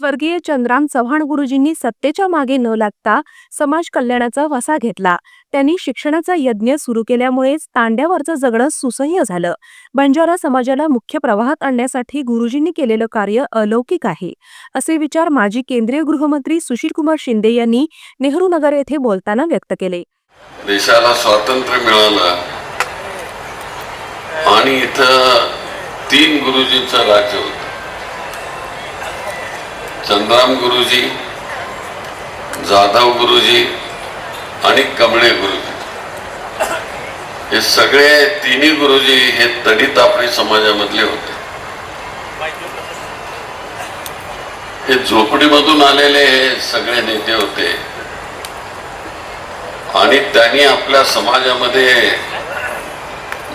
स्वर्गीय चंद्राम चव्हाण गुरुजींनी सत्तेच्या मागे न लागता समाज कल्याणाचा वसा घेतला. त्यांनी शिक्षणाचा यज्ञ सुरू केल्यामुळेच तांड्यावरचं जगणं सुसह्य झालं. बंजारा समाजाला मुख्य प्रवाहात आणण्यासाठी गुरुजींनी केलेलं कार्य अलौकिक आहे. असे विचार माजी केंद्रीय गृहमंत्री सुशीलकुमार शिंदे यांनी नेहरू नगर येथे बोलताना व्यक्त केले. देशाला स्वातंत्र्य मिळालं आणि इथं तीन गुरुजींचं राज्य होतं. चंद्राम गुरुजी जाधव गुरुजी आणि कमळे गुरुजी. हे सगळे तिन्ही गुरुजी हे दलित आपली समाजामधले होते. हे झोपडीमधून आलेले हे सगळे नेते होते. आणि त्यांनी आपल्या समाजामध्ये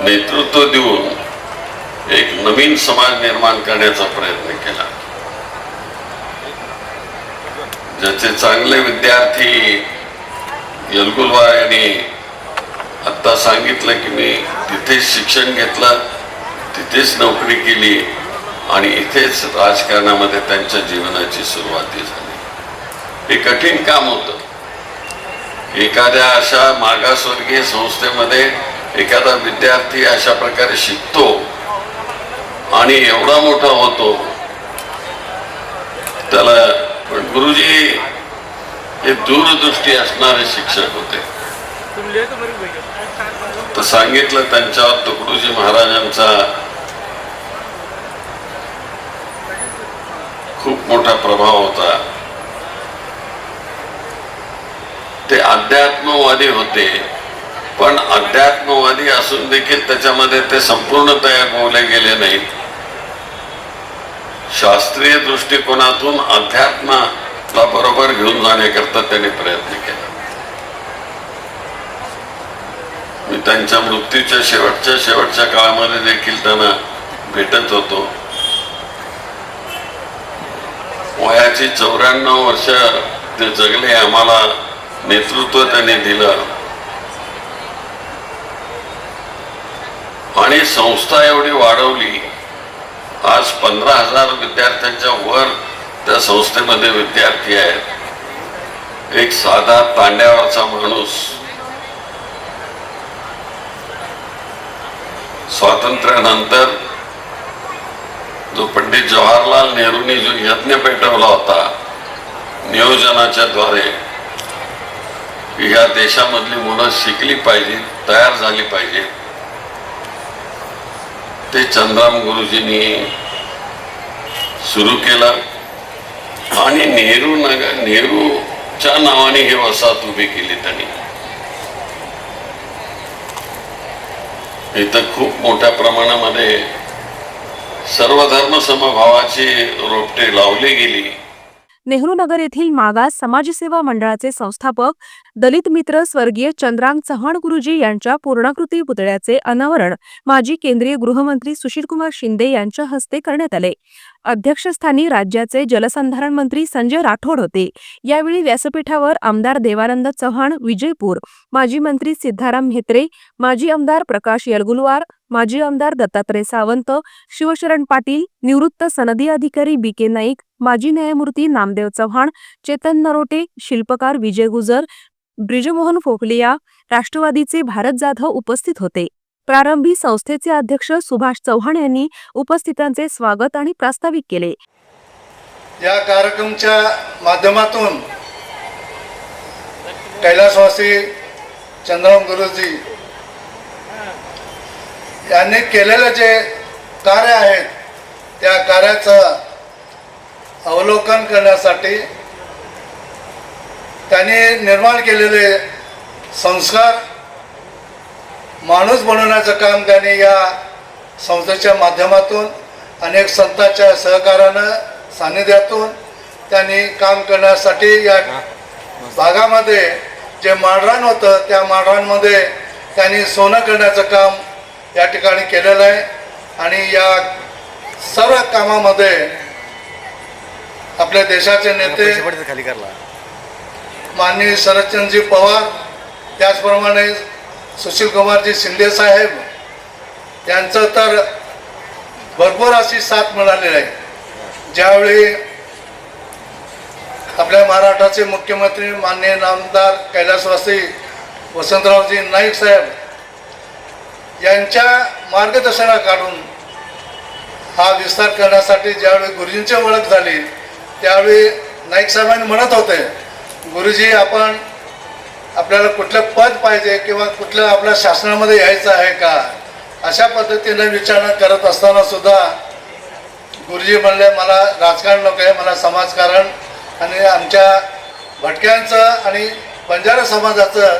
नेतृत्व देऊन एक नवीन समाज निर्माण करण्याचा प्रयत्न केला. ज्याचे चांगले विद्यार्थी यलगुलवार यांनी आत्ता सांगितलं की मी तिथेच शिक्षण घेतलं तिथेच नोकरी केली आणि इथेच राजकारणामध्ये त्यांच्या जीवनाची सुरुवाती झाली. हे कठीण काम होतं. एखाद्या अशा मागासवर्गीय संस्थेमध्ये एखादा विद्यार्थी अशा प्रकारे शिकतो आणि एवढा मोठा होतो त्याला गुरुजी हे दूरदृष्टी असणारे शिक्षक होते. तर सांगितलं त्यांच्यावर तुकडूजी महाराजांचा खूप मोठा प्रभाव होता. ते अध्यात्मवादी होते पण अध्यात्मवादी असून देखील त्याच्यामध्ये ते संपूर्णतया गोवले गेले नाहीत. शास्त्रीय दृष्टिकोनातून ला बरोबर घेऊन जाण्याकरता त्यांनी प्रयत्न केला. मी त्यांच्या मृत्यूच्या शेवटच्या शेवटच्या काळामध्ये देखील त्यांना भेटत होतो. वयाची चौऱ्याण्णव वर्ष ते जगले आम्हाला नेतृत्व त्यांनी दिलं. आणि संस्था एवढी वाढवली. आज पंधरा हजार विद्यार्थ्यांच्या वर त्या संस्थेमध्ये विद्यार्थी आहेत. एक साधा तांड्यावरचा माणूस. स्वातंत्र्यानंतर जो पंडित जवाहरलाल नेहरूंनी जो यज्ञ पेटवला होता नियोजनाच्या द्वारे या ह्या देशामधली मुलं शिकली पाहिजे तयार झाली पाहिजे. ते चंद्राम गुरुजींनी सुरू केलं. आणि नेहरू नगर नेहरूच्या नावाने हे वसाहत उभी केली त्यांनी. इथं खूप मोठ्या प्रमाणामध्ये सर्व धर्म समभावाची रोपटे लावली गेली. नेहरू नगर येथील मागास समाजसेवा मंडळाचे संस्थापक दलित मित्र स्वर्गीय चंद्रांग चव्हाण गुरुजी यांच्या पूर्णाकृती पुतळ्याचे अनावरण माजी केंद्रीय गृहमंत्री सुशीलकुमार शिंदे यांच्या हस्ते करण्यात आले. अध्यक्षस्थानी राज्याचे जलसंधारण मंत्री संजय राठोड होते. यावेळी व्यासपीठावर आमदार देवानंद चव्हाण विजयपूर माजी मंत्री सिद्धाराम म्हेत्रे माजी आमदार प्रकाश यलगुलवार माजी आमदार दत्तात्रय सावंत शिवशरण पाटील निवृत्त सनदी अधिकारी बी के नाईक माजी न्यायमूर्ती नामदेव चव्हाण चेतन नरोटे शिल्पकार विजय गुजर ब्रिजमोहन फोफलिया राष्ट्रवादीचे भारत जाधव उपस्थित होते. प्रारंभी संस्थेचे अध्यक्ष सुभाष चव्हाण यांनी उपस्थितांचे स्वागत आणि प्रास्ताविक केले. या कार्यक्रमच्या माध्यमातून कैलासवासी चंद्रम गुरुजी यांनी केलेलं जे कार्य आहेत त्या कार्याचं अवलोकन करण्यासाठी त्यांनी निर्माण केलेले संस्कार माणूस बनवण्याचं काम त्यांनी या संस्थेच्या माध्यमातून अनेक संतांच्या सहकार्यानं सान्निध्यातून त्यांनी काम करण्यासाठी या भागामध्ये जे माळरान होतं त्या माळरानमध्ये त्यांनी सोनं करण्याचं काम या ठिकाणी केलेलं आहे. आणि या सर्व कामामध्ये आपल्या देशाचे नेते खाली करला माननीय शरदचंद्रजी पवार त्याचप्रमाणे सुशीलकुमारजी शिंदे साहेब यांचं तर भरपूर अशी साथ मिळालेली आहे. ज्यावेळी आपल्या महाराष्ट्राचे मुख्यमंत्री माननीय नामदार कैलासवासी वसंतरावजी नाईक साहेब यांच्या मार्गदर्शना काढून हा विस्तार करण्यासाठी ज्यावेळी गुरुजींची ओळख झाली त्यावेळी नाईक साहेबांनी म्हणत होते गुरुजी आपण आपल्याला कुठलं पद पाहिजे किंवा कुठलं आपल्या शासनामध्ये यायचं आहे का? अशा पद्धतीने विचारणा करत असताना सुद्धा गुरुजी म्हणले मला राजकारण नको आहे मला समाजकारण आणि आमच्या भटक्यांचं आणि बंजारा समाजाचं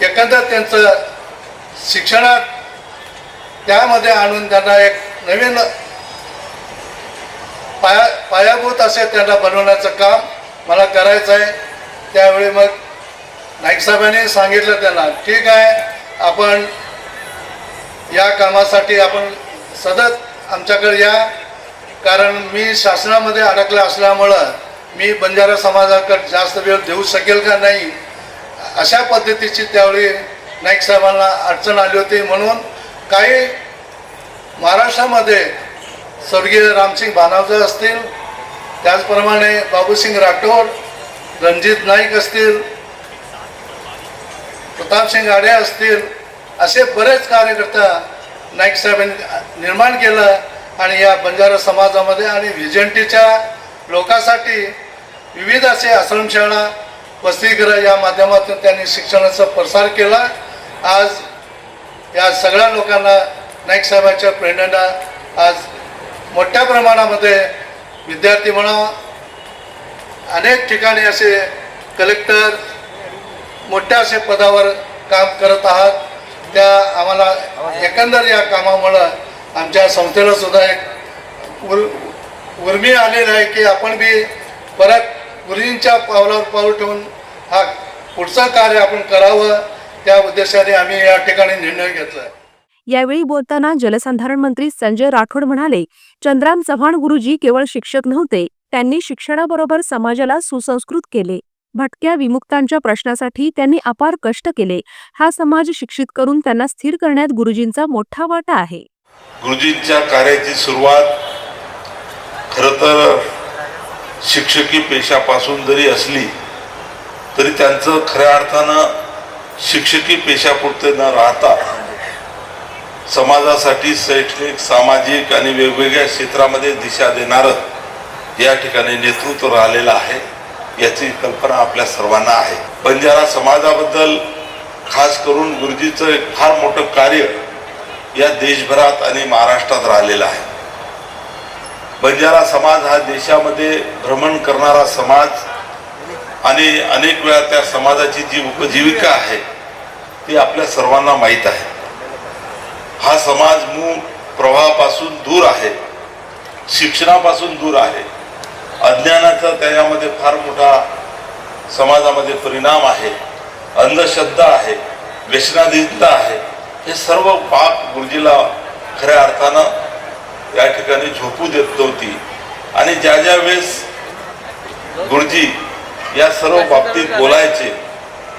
एकंदर त्यांचं शिक्षणात त्यामध्ये आणून त्यांना एक नवीन पाया पायाभूत असे त्यांना बनवण्याचं काम मला करायचं आहे. त्यावेळी मग नाईक साहेबांनी सांगितलं त्यांना ठीक आहे आपण या कामासाठी आपण सतत आमच्याकडे या. कारण मी शासनामध्ये अडकला असल्यामुळं मी बंजारा समाजाकडे जास्त वेळ देऊ शकेल का नाही? अशा पद्धतीची त्यावेळी नाईक साहेबांना अडचण आली होती म्हणून काही महाराष्ट्रामध्ये स्वर्गीय रामसिंग भानावजा असतील त्याचप्रमाणे बाबूसिंग राठोड रणजित नाईक असतील प्रतापसिंग आडे असतील असे बरेच कार्यकर्ता नाईक साहेबांनी निर्माण केलं आणि या बंजारा समाजामध्ये आणि व्हिजंटीच्या लोकांसाठी विविध असे आश्रमशाळा वसतिगृह या माध्यमातून त्यांनी शिक्षणाचा प्रसार केला. आज या सगळ्या लोकांना नाईक साहेबांच्या प्रेरणेला आज मोठ्या प्रमाणामध्ये विद्यार्थी म्हणा अनेक ठिकाणी असे कलेक्टर मोठ्या असे पदावर काम करत आहात. त्या आम्हाला एकंदर या कामामुळं आमच्या संस्थेला सुद्धा एक उर उर्मी आलेली आहे की आपण बी परत गुरुजींच्या पावलावर पाऊल ठेवून हा पुढचं कार्य आपण करावं. त्या उद्देशाने आम्ही या ठिकाणी निर्णय घेतला यावेळी बोलताना जलसंधारण मंत्री संजय राठोड म्हणाले चंद्राम चव्हाण गुरुजी केवळ शिक्षक नव्हते त्यांनी शिक्षणाबरोबर समाजाला सुसंस्कृत केले. भटक्या विमुक्तांच्या प्रश्नासाठी त्यांनी अपार कष्ट केले. हा समाज शिक्षित करून त्यांना स्थिर करण्यात गुरुजींचा मोठा वाटा आहे. गुरुजींच्या कार्याची सुरुवात खरं तर शिक्षकी पेशापासून जरी असली तरी त्यांचं खऱ्या अर्थानं शिक्षकी पेशापुरते न राहता समाजासाठी शैक्षणिक सामाजिक आणि वेगवेगळ्या क्षेत्रामध्ये दिशा देणारं या ठिकाणी नेतृत्व राहिलेलं आहे याची कल्पना आपल्या सर्वांना आहे. बंजारा समाजाबद्दल खास करून गुरुजीचं एक फार मोठं कार्य या देशभरात आणि महाराष्ट्रात राहिलेलं आहे. बंजारा समाज हा देशामध्ये भ्रमण करणारा समाज आणि अनेक वेळा त्या समाजाची जी उपजीविका आहे ती आपल्या सर्वांना माहीत आहे. हा समाज मूळ प्रवाहापासून दूर आहे शिक्षणापासून दूर आहे. अज्ञानाचा त्याच्यामध्ये फार मोठा समाजामध्ये परिणाम आहे अंधश्रद्धा आहे व्यसनाधीनता आहे हे सर्व पाप गुरुजीला खऱ्या अर्थानं या ठिकाणी झोपू देत नव्हती. आणि ज्या ज्या वेळेस गुरुजी या सर्व बाबतीत बोलायचे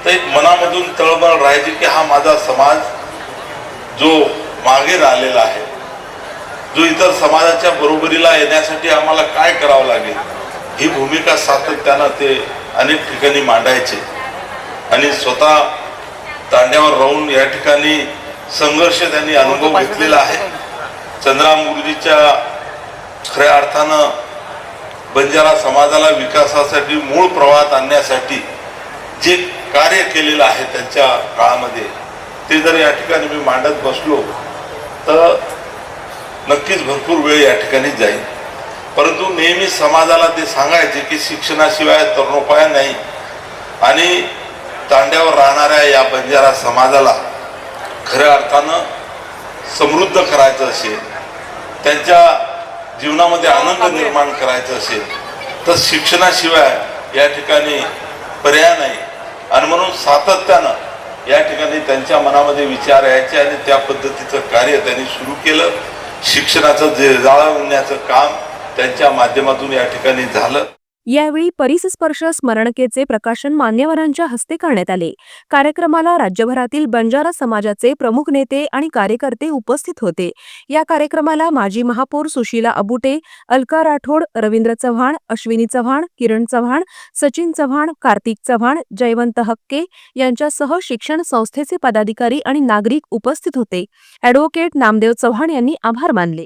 तर एक मनामधून तळमळ राहायची की हा माझा समाज जो मागे राहिलेला आहे जो इतर समाजाच्या बरोबरीला येण्यासाठी आम्हाला काय करावं लागेल ही भूमिका सातत्यानं ते अनेक ठिकाणी मांडायचे. आणि स्वतः तांड्यावर राहून या ठिकाणी संघर्ष त्यांनी अनुभव घेतलेला आहे. चंद्राम गुरुजीच्या खऱ्या अर्थानं बंजारा समाजाला विकासासाठी मूळ प्रवाहात आणण्यासाठी जे कार्य केलेलं आहे त्यांच्या काळामध्ये ते जर या ठिकाणी मी मांडत बसलो तर नक्कीच भरपूर वेळ या ठिकाणी जाईल. परंतु नेहमी समाजाला ते सांगायचे की शिक्षणाशिवाय तरुणोपाय नाही. आणि तांड्यावर राहणाऱ्या या बंजारा समाजाला खऱ्या अर्थानं समृद्ध करायचं असेल त्यांच्या जीवनामध्ये आनंद निर्माण करायचा असेल तर शिक्षणाशिवाय या ठिकाणी पर्याय नाही. आणि म्हणून सातत्यानं या ठिकाणी त्यांच्या मनामध्ये विचार यायचे आणि त्या पद्धतीचं कार्य त्यांनी सुरू केलं. शिक्षणाचं जे जाळवण्याचं काम त्यांच्या माध्यमातून या ठिकाणी झालं. यावेळी परिसस्पर्श स्मरणकेचे प्रकाशन मान्यवरांच्या हस्ते करण्यात आले. कार्यक्रमाला राज्यभरातील बंजारा समाजाचे प्रमुख नेते आणि कार्यकर्ते उपस्थित होते. या कार्यक्रमाला माजी महापौर सुशीला अबुटे अलका राठोड रवींद्र चव्हाण अश्विनी चव्हाण किरण चव्हाण सचिन चव्हाण कार्तिक चव्हाण जयवंत हक्के यांच्यासह शिक्षण संस्थेचे पदाधिकारी आणि नागरिक उपस्थित होते. अॅडव्होकेट नामदेव चव्हाण यांनी आभार मानले.